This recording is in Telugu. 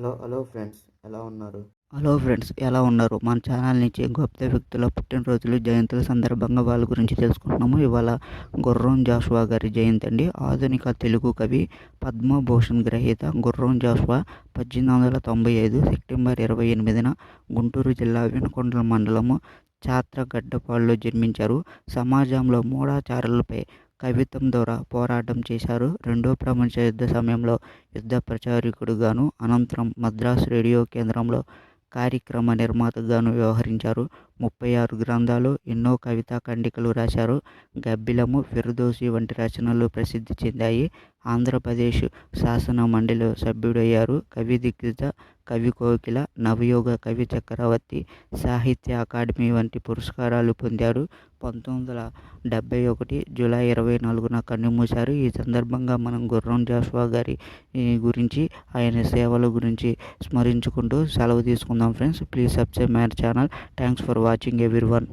హలో హలో ఫ్రెండ్స్ ఎలా ఉన్నారు? హలో ఫ్రెండ్స్ ఎలా ఉన్నారు? మన ఛానల్ నుంచి గొప్ప వ్యక్తుల పుట్టినరోజులు జయంతుల సందర్భంగా వాళ్ళ గురించి తెలుసుకుంటున్నాము. ఇవాళ గుర్రం జాషువా గారి జయంతి అండి. ఆధునిక తెలుగు కవి పద్మభూషణ్ గ్రహీత గుర్రం జాషువా పద్దెనిమిది వందల తొంభై ఐదు సెప్టెంబర్ ఇరవై ఎనిమిదిన గుంటూరు జిల్లా వెనుకొండల మండలము చాత్రగడ్డపాడులో జన్మించారు. సమాజంలో మూఢాచారాలపై కవిత్వం ద్వారా పోరాటం చేశారు. రెండో ప్రపంచ యుద్ధ సమయంలో యుద్ధ ప్రచారకుడుగాను అనంతరం మద్రాసు రేడియో కేంద్రంలో కార్యక్రమ నిర్మాతగాను వ్యవహరించారు. ముప్పై ఆరు గ్రంథాలు ఎన్నో కవితా ఖండికలు రాశారు. గబ్బిలము ఫిర్దోసి వంటి రచనలు ప్రసిద్ధి చెందాయి. ఆంధ్రప్రదేశ్ శాసన మండలి సభ్యుడయ్యారు. కవి దిగ్గజ కవి కోకిల నవయోగ కవి చక్రవర్తి సాహిత్య అకాడమీ వంటి పురస్కారాలు పొందారు. పంతొమ్మిది వందల డెబ్బై ఒకటి జూలై ఇరవై నాలుగున కన్నుమూశారు. ఈ సందర్భంగా మనం గుర్రం జాషువా గారి గురించి ఆయన సేవల గురించి స్మరించుకుంటూ సెలవు తీసుకుందాం friends. Please subscribe my channel. Thanks for watching every one